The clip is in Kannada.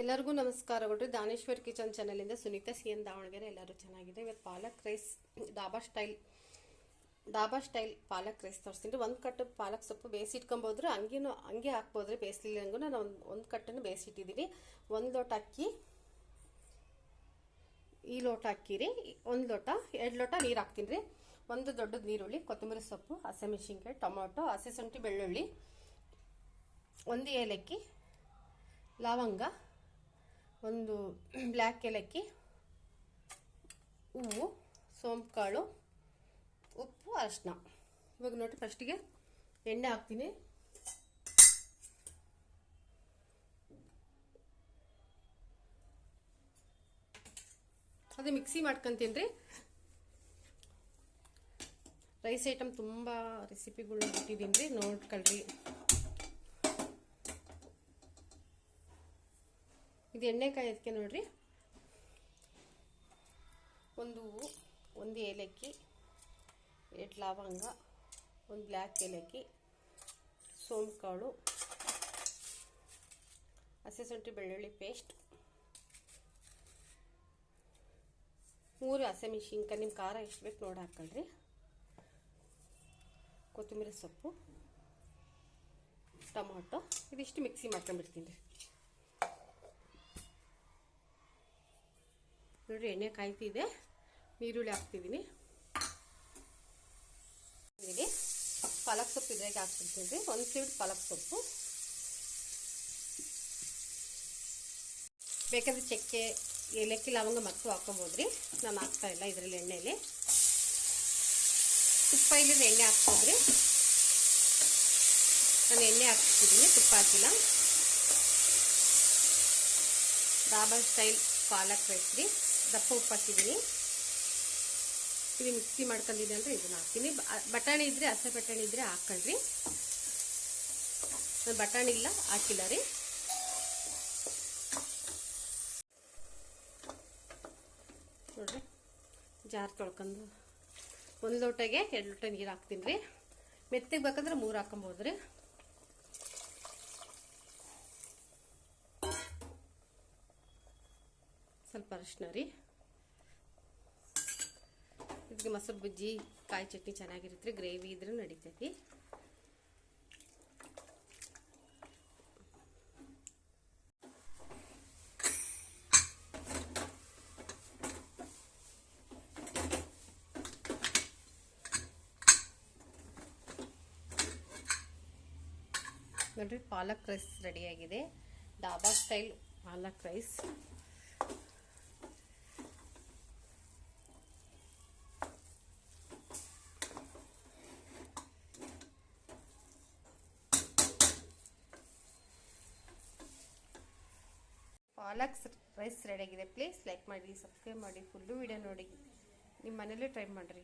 ಎಲ್ಲರಿಗೂ ನಮಸ್ಕಾರಗಳು ದಾನೇಶ್ವರ್ ಕಿಚನ್ ಚಾನಲಿಂದ ಸುನೀತಾ, ಸಿ ಎನ್ ದಾವಣಗೆರೆ ಎಲ್ಲರೂ ಚೆನ್ನಾಗಿದೆ ಇವತ್ತು palak rice, dhaba style dhaba style palak rice ತೋರಿಸ್ತೀನಿ. ಒಂದು ಕಟ್ಟು ಪಾಲಕ್ ಸೊಪ್ಪು ಬೇಯಿಸಿಟ್ಕೊಬೋದ್ರೆ ಹಂಗೇನು, ಹಂಗೆ ಹಾಕ್ಬೋದ್ರೆ ಬೇಯಿಸಲಿಲ್ಲ ಹಂಗೂ ನಾನು ಒಂದು ಒಂದು ಕಟ್ಟನ್ನು ಬೇಯಿಸಿಟ್ಟಿದ್ದೀನಿ. ಒಂದು ಲೋಟ ಅಕ್ಕಿ, ಈ ಲೋಟ ಹಾಕಿರಿ ಒಂದು ಲೋಟ, ಎರಡು ಲೋಟ ನೀರು ಹಾಕ್ತೀನಿ ರೀ ಒಂದು ದೊಡ್ಡದು ನೀರುಳ್ಳಿ, ಕೊತ್ತಂಬರಿ ಸೊಪ್ಪು ಹಸಿಮೆಣಸಿನ್ಕಾಯಿ ಟೊಮೊಟೊ, ಹಸಿ ಶುಂಠಿ, ಬೆಳ್ಳುಳ್ಳಿ, ಒಂದು ಏಲಕ್ಕಿ, ಲವಂಗ ಒಂದು ಬ್ಲ್ಯಾಕ್ ಏಲಕ್ಕಿ, ಹೂವು ಸೋಂಪು ಕಾಳು ಉಪ್ಪು, ಅರಿಶಿನ. ಇವಾಗ ನೋಡಿ ಫಸ್ಟಿಗೆ ಎಣ್ಣೆ ಹಾಕ್ತೀನಿ. ಅದು ಮಿಕ್ಸಿ ಮಾಡ್ಕೊಂತೀನಿ ರೀ. ರೈಸ್ ಐಟಮ್ ತುಂಬ ರೆಸಿಪಿಗಳು ಬಿಟ್ಟಿದ್ದೀನಿ ರೀ, ನೋಡ್ಕೊಳ್ರಿ. ಇದು ಎಣ್ಣೆಕಾಯಿ ಅದಕ್ಕೆ ನೋಡ್ರಿ. ಒಂದು ಹೂವು ಒಂದು ಏಲಕ್ಕಿ, ಎರಡು ಲವಂಗ, ಒಂದು ಬ್ಲ್ಯಾಕ್ ಏಲಕ್ಕಿ ಸೋಂಪು ಕಾಳು ಹಸಿ ಶುಂಠಿ ಬೆಳ್ಳುಳ್ಳಿ ಪೇಸ್ಟ್, ಮೂರು ಹಸಿಮೆಣ್ಸಿನ್ಕಾಯಿ ನಿಮ್ಮ ಖಾರ ಎಷ್ಟು ಬೇಕು ನೋಡಿ ಹಾಕ್ಕೊಳ್ರಿ ಕೊತ್ತಂಬರಿ ಸೊಪ್ಪು, ಟೊಮೊಟೊ, ಇದಿಷ್ಟು ಮಿಕ್ಸಿ ಮಾಡ್ಕೊಂಡ್ಬಿಡ್ತೀನಿ ರೀ. ನೋಡಿರಿ ಎಣ್ಣೆ ಕಾಯ್ತಿದೆ ನೀರುಳ್ಳಿ ಹಾಕ್ತಿದ್ದೀನಿ ಪಾಲಕ್ ಸೊಪ್ಪು ಇದ್ರಾಗೆ ಹಾಕ್ಬಿಡ್ತೀನಿ ರೀ, ಒಂದು ಸೀಡ್ ಪಾಲಕ್ ಸೊಪ್ಪು. ಬೇಕಾದ್ರೆ ಚಕ್ಕೆ, ಏಲಕ್ಕಿ, ಲವಂಗ ಮತ್ತು ಹಾಕೊಬೋದ್ರಿ ನಾನು ಹಾಕ್ತಾ ಇಲ್ಲ ಇದರಲ್ಲಿ ಎಣ್ಣೆಯಲ್ಲಿ ತುಪ್ಪ ಇಲ್ಲದ ಎಣ್ಣೆ ಹಾಕ್ಬೋದ್ರಿ ನಾನು ಎಣ್ಣೆ ಹಾಕ್ತಿದ್ದೀನಿ ತುಪ್ಪ ಹಾಕಿಲ್ಲ. ಡಾಬಾ ಸ್ಟೈಲ್ ಪಾಲಕ್ ರೈಸ್ ರೀ. ದಪ್ಪ ಉಪ್ಪು ಹಾಕಿದ್ದೀನಿ. ಇದು ಮಿಕ್ಸಿ ಮಾಡ್ಕೊಂಡಿದೆ ಅಂದರೆ ಇದನ್ನ ಹಾಕ್ತೀನಿ. ಬಟಾಣಿ ಇದ್ದರೆ ಹಸೆ ಬಟಾಣಿ ಇದ್ದರೆ ಹಾಕ್ಕೊಳ್ರಿ. ನಾನು ಬಟಾಣಿ ಇಲ್ಲ, ಹಾಕಿಲ್ಲ ರೀ. ನೋಡ್ರಿ, ಜಾರ್ ತೊಳ್ಕೊಂಡು ಒಂದು ಲೋಟಗೆ ಎರಡು ಲೋಟ ನೀರು ಹಾಕ್ತೀನಿ ರೀ. ಮೆತ್ತಗೆ ಬೇಕಂದ್ರೆ ಮೂರು ಹಾಕೊಬೋದು ರೀ. ಸ್ವಲ್ಪ ಅರಿಶಿನ ರೀ. ಇದಕ್ಕೆ ಮೊಸರು ಬಜ್ಜಿ, ಕಾಯಿ ಚಟ್ನಿ ಚೆನ್ನಾಗಿರುತ್ತೆ, ಗ್ರೇವಿ ಇದ್ರೆ ನಡಿತೈತಿ. ನೋಡ್ರಿ, ಪಾಲಕ್ ರೈಸ್ ರೆಡಿಯಾಗಿದೆ dhaba style palak rice palak rice ರೆಡಿಯಾಗಿದೆ ಪ್ಲೀಸ್ ಲೈಕ್ ಮಾಡಿ ಸಬ್ಸ್ಕ್ರೈಬ್ ಮಾಡಿ ಫುಲ್ಲು ವಿಡಿಯೋ ನೋಡಿ. ನಿಮ್ಮ ಮನೇಲೇ ಟ್ರೈ ಮಾಡಿರಿ.